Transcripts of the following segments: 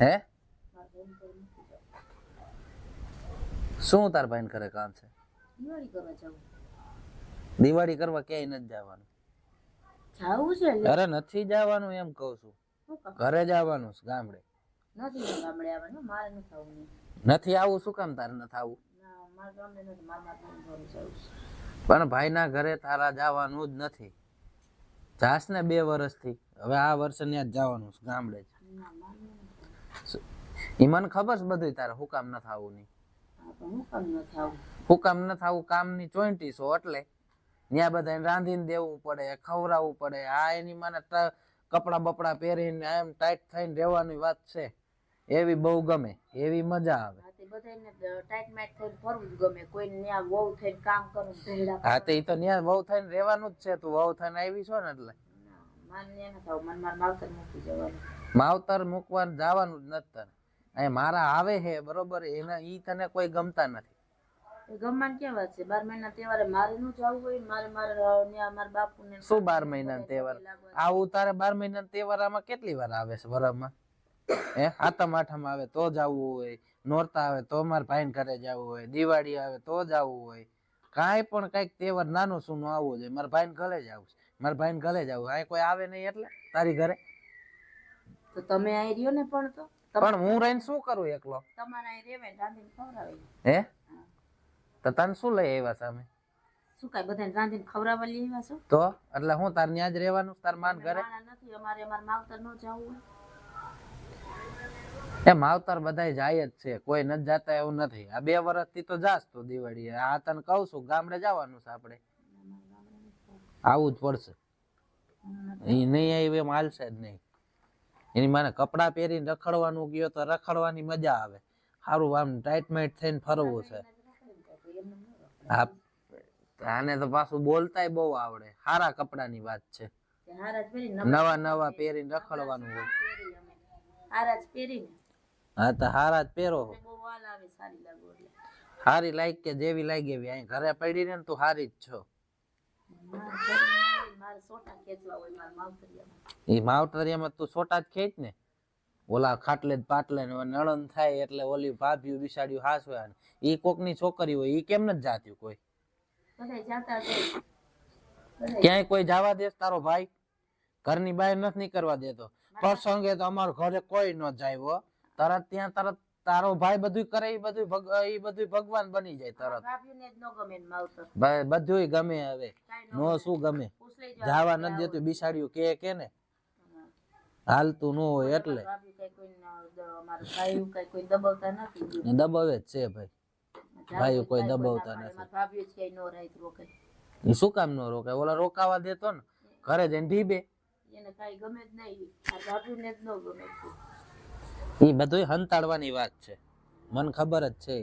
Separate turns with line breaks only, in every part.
હે. શું તાર ભાઈ કરે કામ છે?
દિવાળી કરવા
ક્યાંય નથી જવાનું?
જવું છે
અરે નથી જવાનું એમ કહું છું. ઘરે જવાનું છે ગામડે.
નથી ગામડે આવવાનું મારે નથી આવવું
નથી આવું શું કામ તારે નથી આવું પણ ભાઈના ઘરે તારા જવાનું જ નથી. જાસ ને બે વર્ષથી હવે આ વર્ષે ત્યાં જ જવાનું છે ગામડે જ.
ના આવવું.
મને ખબર છે બધું તારે હું કામ નથી આવું નહીં
હા કામ નથી
આવું કામની ચોઈન્ટી છો એટલે. ત્યાં બધાને રાંધીને દેવું પડે ખવડાવવું પડે. આ એની મને કપડાં બપડા પહેરીને એમ ટાઈટ થઈને રહેવાની વાત છે. એવી બહુ ગમે એવી મજા આવે.
હા તો ત્યાં વહુ થઈને
રહેવાનું જ છે. તું વહુ થઈને આવી છો ને એટલે.
માવતર
મૂકવા જવાનું. જ નથી તને. મારા આવે હે બરોબર એના ઈ તને કોઈ ગમતા નથી.
ગમવાન ક્યાં વાત છે? બાર મહિના તહેવારે મારે નું જવું હોય મારે મારે મારા બાપુને
શું બાર મહિના તહેવાર? આવું તારે બાર મહિના તહેવાર આમાં કેટલી વાર આવે છે વરસમાં હે આતમ આઠમ આવે તો જવું હોય. નોરતા આવે તો મારા ભાઈને ઘરે જવું હોય. દિવાળી આવે તો જવું હોય. કાંઈ પણ કંઈક તહેવાર નાનું સૂનો આવવું જોઈએ મારા ભાઈને ઘરે જવું છે. મારા ભાઈને ઘરે જવું. અહીં કોઈ આવે નહીં એટલે તારી ઘરે.
તો તમે અહીં રહ્યો ને પણ તો?
પણ હું રહીને શું કરું એકલો?
તમારે અહીં રેવે રાંધીને ખવડાવે
હે? તો તને શું લઈ આવ્યા સામે
શું કાંઈ બધાને રાંધીને ખવડાવવા લઈ આવ્યા છો?
તો? એટલે હું તાર ત્યાં જ રહેવાનું તાર માન ઘરે?
નથી અમારે અમારા માવતર નો જવું
એ માવતર બધાય જાય જ છે કોઈ નથી જાતા એવું નથી. આ બે વર્ષથી તો જાસ તો દિવાળી આ તને કહું છું ગામડે જવાનું છે આપણે. આવું જ પડશે. એ નહીં આવી એમ હાલશે જ નહીં. એની માને કપડાં પહેરીને રખડવાનું ગયો તો રખડવાની મજા આવે. સારું આમ ટાઈટ માઇટ થઈને ફરવું છે. હા આને તો પાછું બોલતાય બહુ આવડે. સારા કપડાની વાત છે. નવા નવા પહેરીને રખડવાનું હોય. હા તો હારા જ પહેરો.
સારી લાગુ
કે જેવી લાગે એવી. અહીં ઘરે પડી ને તું હારી જ છો. એ માવતરિયામાં તું સોટા જ ખેંચ ને. ઓલા ખાટલે પાટલે નળન થાય એટલે ઓલી ભાભીયું બિસાડ્યું હાસવે ને ઈ કોકની છોકરી હોય ઈ કેમ નથી કોઈ?
જાતા હોય. બધાય.
ક્યાંય કોઈ જવા દે તારો ભાઈ? ઘરની બહાર નથી નીકળવા દેતો. પ્રસંગે તો અમારા ઘરે કોઈ ન જાય તરત ત્યાં તરત તારો ભાઈ બધું કરે એ બધું ઈ બધું ભગવાન બની જાય તરત.
ભાઈ બધું ગમે
હવે.
ન
શું ગમે? જાવા નથી દેતું બિસાડ્યું કે કે ને? હાલતું ન હોય એટલે.
ભાઈ
દબાવે જ છે ભાઈ. ભાઈઓ કોઈ દબાવતા નથી. એ શું કામ નો રોકાય ઓલા રોકાવા દેતો ને ઘરે જઈને ઢીબે.
એને કઈ ગમે જ નહીં જ ન ગમે.
એ બધું હંતાડવાની વાત છે. મને ખબર જ છે.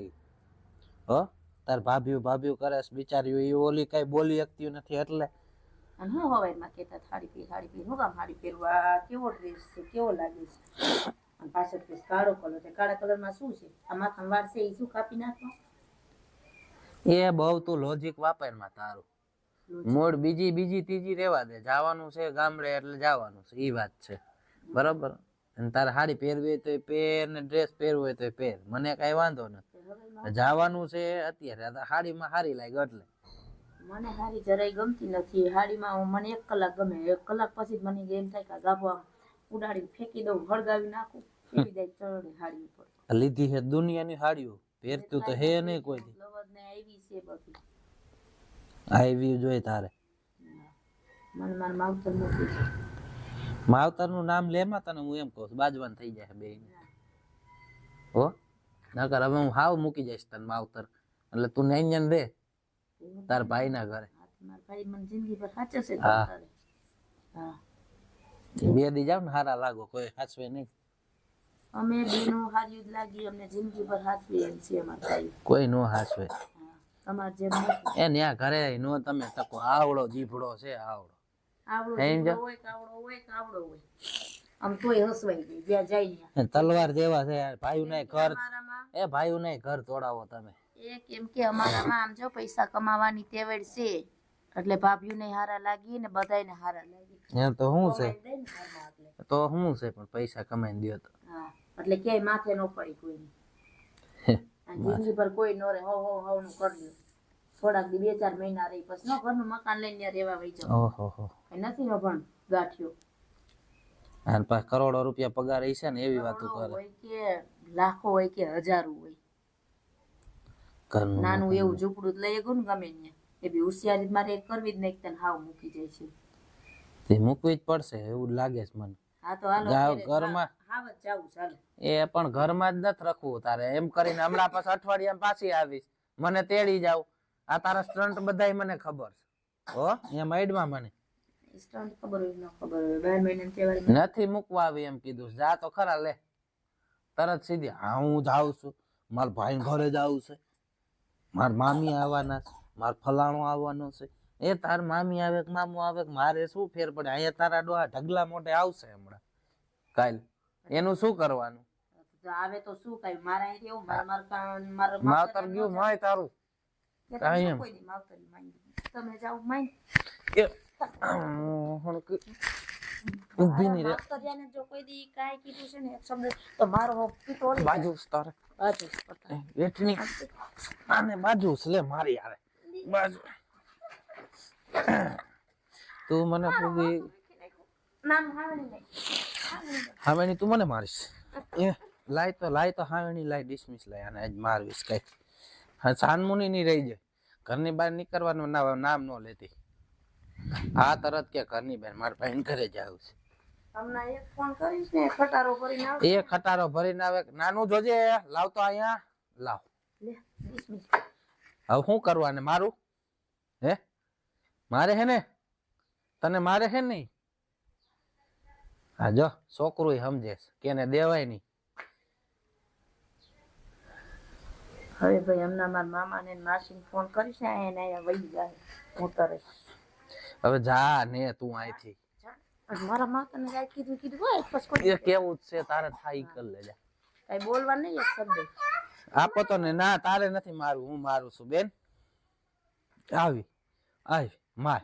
હો તાર ભાભીઓ ભાભીઓ કરે છે બિચારીઓ એ ઓલી કઈ બોલી શકતી નથી એટલે.
અને હું કહેતા સાડી પહેર સાડી પહેર હું કામ સાડી પહેરવા? કેવો ડ્રેસ છે કેવો લાગે છે? અને પાછળ કાળો કલર છે. કાળા કલરમાં શું છે? આ માથામાં છે એ શું કાપી નાખો
એ બહુ તું લોજિક વાપરમાં તારું. મૂળ બીજી બીજી ત્રીજી રેવા દે. જવાનું છે ગામડે એટલે જવાનું છે. એ વાત છે. બરોબર? અને તારે સાડી પહેરવી તો પહેર ને ડ્રેસ પહેરવું હોય તો પહેર. મને કઈ વાંધો નથી જવાનું છે અત્યારે. સાડીમાં સારી લાગે એટલે.
મને હારી જરાય ગમતી નથી. હાડીમાં હું- મને એક કલાક ગમે. એક કલાક પછી મને એમ થાય કે આ ઉડાડી ફેંકી દઉં હળગાવી નાખું ફેંકી જાય ચડે સાડી ઉપર.
લીધી છે દુનિયાની સાડીઓ પહેરતું તો હે નહીં કોઈ દી.
લવર ને આવી છે બધી.
આવી જોઈએ તારે.
મને મારા માવતર મૂકી છે
માવતરનું નામ લેમાં તને હું એમ કહું છું. બાજવાન થઈ જાય બે હો? નકર હવે હું હાવ મૂકી જઈશ તને માવતર. એટલે તું નૈન્યન રે. તાર ઘરે.
ભાઈ ના.
હા. બે દી જાવ ને હારા લાગો કોઈ હાચવે નહીં.
અમે બેનો હારી લાગી અમને જિંદગી પર હાથવી એમ છે અમારા
કોઈ નો હાચવે.
તમારે જેમ
એ ન્યા ઘરે નો તમે તકો આવડો જીભડો છે આવડો. તલવાર જેવા છે ભાઈ ને ઘર એ ભાઈ ને ઘર તોડાવો તમે.
કેમ કે અમારામાં આમ જો પૈસા કમાવાની તેવડ છે એટલે ભાભીઓને હારા લાગી ને બધાયને હારા લાગી.
એ તો શું છે?
ને.
તો શું છે પણ પૈસા કમાઈને દ્યો તો.
એટલે ક્યાંય માથે ન પડી કોઈ જિંદગી પર કોઈ ન રહે હો હો હો નું કરી થોડાક દી બે ચાર મહિના રહી પછી ન ઘરનું મકાન લઈને રહેવા વહી જાવ
ઓહો હો.
નથી અભણ ગાંઠિયો.
અને પાછા કરોડો રૂપિયા પગાર ઈ છે ને એવી વાતો કરે.
હોય કે લાખો હોય કે હજારો હોય.
ઘરનું
નાનું એવું ઝૂંપડું જ લઈ ગયું ને ગમે ને એ બી હોશિયારી મારે કરવી જ નહીં તને હાવ મૂકી જાય છે.
તે મૂકવી જ પડશે એવું લાગે છે મને.
હા તો હાલો
ઘરમાં.
હાવ જ જાવું ચાલો
એ પણ ઘરમાં જ નથી રાખવું તારે. એમ કરીને હમણાં પાછા અઠવાડિયામાં પાછી આવીશ. મને તેડી જાવ. આ તારા સ્ટન્ટ બધાય મને ખબર છે. હો અહીંયા માઇડમાં મને.
સ્ટન્ટ ખબર હોય ન ખબર હોય બાર મહિના તહેવાર
નથી મૂકવા આવી એમ કીધું. જા તો ખરા લે. તરત સીધી હા હું જાઉં છું. મારા ભાઈ ઘરે જાવું છે. માર મામી આવવાના છે. માર ફલાણો આવવાનો છે. એ તાર મામી આવે કે મામું આવે કે મારે શું ફેર પડે? અહીંયા તારા ડોહા ઢગલા મોઢે આવશે હમણાં. કાલ. એનું શું કરવાનું?
આવે તો શું કાઈ? મારા એવું મારા મારા મારા
માવતર ગયું માય તારું.
કે તમે
એમ.
કોઈ દી માવતરની માંગી. તમે જાઓ માંગ
એ હણ ઊભી નહીં રે
માવતરિયાને જો કોઈ દી કાંઈ કીધું છે ને એક શબ્દ તો મારો હો પીતો
બાજુ છે
બાજુ
વેઠની આને બાજુ છે મારી યારે બાજુ તું મને પૂગી
નામ હાવણી. હાવણી
તું મને મારીશ એ લાય તો લાય તો હાવેણી લાય ડિસમિસ લાય અને આજ મારવીશ કઈ સાનમુની ની રહી જાય ઘરની બહાર નીકળવાનું ના નામ ન લેતી. આ તરત કે ઘરની બહાર મારા ભાઈ ઘરે છે.
ને ખટારો કરીને
એ ખટારો ભરીને આવે. નાનું જોજે લાવ તો અહીંયા. લાવ. હવે શું કરવાને મારું? હે? મારે હે ને? તને મારે હે નહીં? હા જો છોકરું સમજે છે. કે દેવાય નહીં.
હવે ભાઈ હમણાં મારા મામા ને માસીને ફોન કરીશ ને એને અહીંયા વહી જાય હું તરે
હવે જા ને તું અહીંથી.
મારા માતાને કાંઈ કીધું કીધું હોય પછી કોઈ
એ કેવું જ છે તારે થાય કર લેજે.
કાંઈ બોલવા નહીં એક શબ્દ.
આપો તો ને ના તારે નથી મારું હું મારું છું. બેન આવી આવી માર.